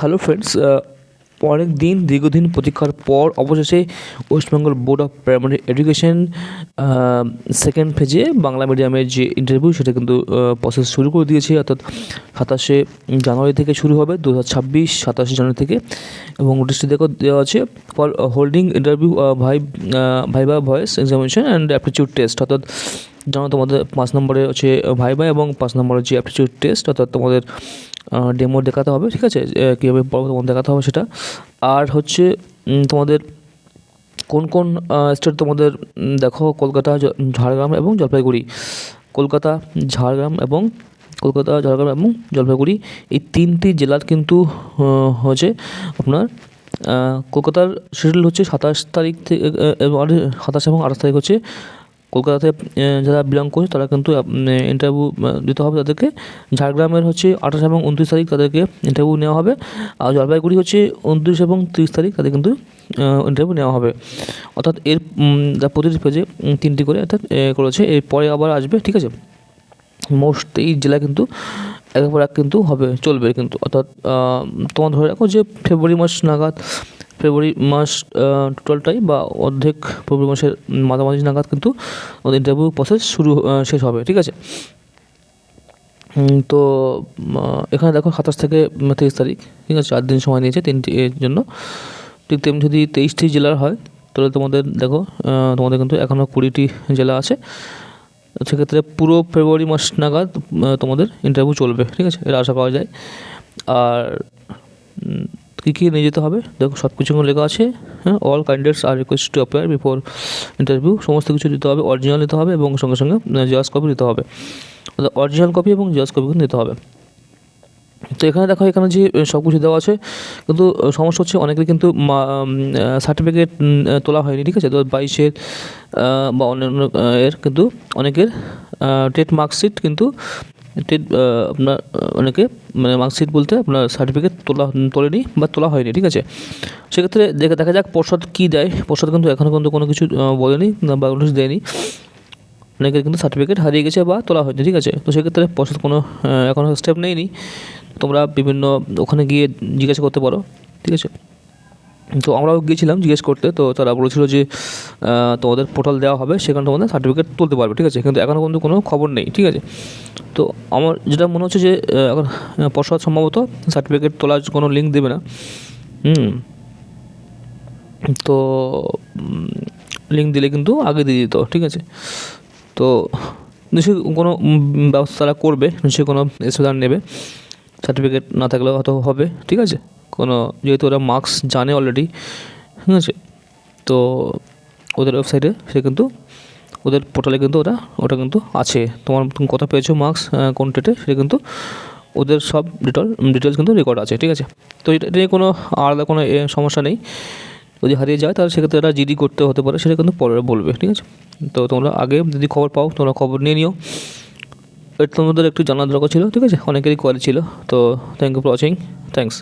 Hello friends অনেক দিন, দীর্ঘদিন প্রতীক্ষার পর অবশেষে West Bengal board of primary education second ফেজে বাংলা মিডিয়ামের যে ইন্টারভিউ সেটা কিন্তু প্রসেস শুরু করে দিয়েছে। অর্থাৎ সাতাশে জানুয়ারি থেকে শুরু হবে দু হাজার ছাব্বিশ সাতাশে জানুয়ারি থেকে। এবং নোটিশটি দেখো, দেওয়া আছে ফর হোল্ডিং ইন্টারভিউ ভাই viva voce examination and aptitude test অর্থাৎ যেমন তোমাদের, পাঁচ নম্বরে হচ্ছে ভাইবা এবং পাঁচ নম্বরে যে অ্যাপটিচিউড টেস্ট অর্থাৎ তোমাদের ডেমো দেখাতে হবে, ঠিক আছে? কীভাবে তোমাদের দেখাতে হবে সেটা। আর হচ্ছে তোমাদের কোন কোন স্টেট তোমাদের দেখো কলকাতা ঝাড়গ্রাম এবং জলপাইগুড়ি। কলকাতা, ঝাড়গ্রাম এবং কলকাতা, ঝাড়গ্রাম এবং জলপাইগুড়ি, এই তিনটি জেলার কিন্তু হচ্ছে আপনার কলকাতার শিডিউল হচ্ছে সাতাশ তারিখ থেকে সাতাশ এবং আঠাশ তারিখ হচ্ছে কলকাতাতে আহ, যারা বিলং করছে তারা কিন্তু ইন্টারভিউ দিতে হবে তাদেরকে। ঝাড়গ্রামের হচ্ছে আঠাশ এবং উনত্রিশ তারিখ তাদেরকে ইন্টারভিউ নেওয়া হবে। আর জলপাইগুড়ি হচ্ছে উনত্রিশ এবং তিরিশ তারিখ তাদের কিন্তু ইন্টারভিউ নেওয়া হবে। অর্থাৎ এর প্রতিটি পেজে তিনটি করে অর্থাৎ করেছে। এরপরে আবার আসবে ঠিক আছে? মোস্ট এই জেলা কিন্তু একের পর এক কিন্তু হবে চলবে কিন্তু। অর্থাৎ তোমার ধরে রাখো যে ফেব্রুয়ারি মাস নাগাদ ফেব্রুয়ারি মাস টোটালটাই বা অর্ধেক ফেব্রুয়ারি মাসের মাঝামাঝি নাগাদ কিন্তু ইন্টারভিউ প্রসেস শুরু শেষ হবে, ঠিক আছে? তো এখানে দেখো সাতাশ থেকে তেইশ তারিখ, ঠিক আছে? চার দিন সময় নিয়েছে তিনটি, এর জন্য। ঠিক তেমনি যদি তেইশটি জেলার হয়, তাহলে তোমাদের দেখো তোমাদের কিন্তু এখনও কুড়িটি জেলা আছে। সেক্ষেত্রে পুরো ফেব্রুয়ারি মাস নাগাদ তোমাদের ইন্টারভিউ চলবে, ঠিক আছে? এটা আশা পাওয়া যায়। আর কী কী নিয়ে যেতে হবে? দেখো সব কিছু লেখা আছে। হ্যাঁ all candidates are request to appear before interview সমস্ত কিছু দিতে হবে অরিজিনাল নিতে হবে এবং সঙ্গে সঙ্গে জেরক্স কপি নিতে হবে। অরিজিনাল কপি এবং জেরক্স কপি নিতে হবে। তো এখানে দেখো, এখানে যে সব কিছু দেওয়া আছে, কিন্তু সমস্যা হচ্ছে অনেকের কিন্তু সার্টিফিকেট তোলা হয়নি, ঠিক আছে? তো বাইশের বা অন্যান্য এর কিন্তু অনেকের টেট মার্কশিট কিন্তু টেট আপনার অনেকে মানে মার্কশিট বলতে আপনার সার্টিফিকেট তোলা, তোলেনি বা তোলা হয়নি, ঠিক আছে? সেক্ষেত্রে দেখা দেখা যাক পর্ষদ কী দেয়। পর্ষদ কিন্তু এখনও কিন্তু কোনো কিছু বলেনি বা নোটিশ দেয়নি। অনেকের কিন্তু সার্টিফিকেট হারিয়ে গেছে বা তোলা হয়নি, ঠিক আছে? তো সেক্ষেত্রে পর্ষদ কোনো এখনও স্টেপ নেয়নি। তোমরা বিভিন্ন ওখানে গিয়ে জিজ্ঞাসা করতে পারো, ঠিক আছে? তো আমরাও গিয়েছিলাম জিজ্ঞেস করতে, তো তারা বলেছিল যে তোমাদের পোর্টাল দেওয়া হবে, সেখানে তোমাদের সার্টিফিকেট তুলতে পারবে, ঠিক আছে? কিন্তু এখনও কিন্তু কোনো খবর নেই, ঠিক আছে? তো আমার যেটা মনে হচ্ছে যে এখন পর্ষদ সম্ভবত সার্টিফিকেট তোলার কোনো লিঙ্ক দেবে না। হুম। তো লিঙ্ক দিলে কিন্তু আগে দিয়ে দিত, ঠিক আছে? তো নিশ্চয়ই কোনো ব্যবস্থা তারা করবে, নিশ্চয়ই কোনো স্টুডেন্ট নেবে। সার্টিফিকেট না থাকলেও হয়তো হবে, ঠিক আছে? কোনো, যেহেতু ওরা মার্কস জানে অলরেডি ঠিক আছে? তো ওদের ওয়েবসাইটে সে কিন্তু, ওদের পোর্টালে কিন্তু ওটা ওটা কিন্তু আছে। তোমার তুমি কত পেয়েছ মার্কস কোন ডেটে সেটা কিন্তু ওদের সব ডিটেল ডিটেলস কিন্তু রেকর্ড আছে, ঠিক আছে? তো এটা নিয়ে কোনো আলাদা কোনো সমস্যা নেই। যদি হারিয়ে যায়, তাহলে সেক্ষেত্রে এটা জিডি করতে হতে পারে, সেটা কিন্তু পরে বলবে, ঠিক আছে? তো তোমরা আগে যদি খবর পাও, তোমরা খবর নিয়ে নিও। এটা তোমাদের একটু জানার দরকার ছিল, ঠিক আছে? অনেকেরই কোয়ারি ছিল, তো thank you for watching thanks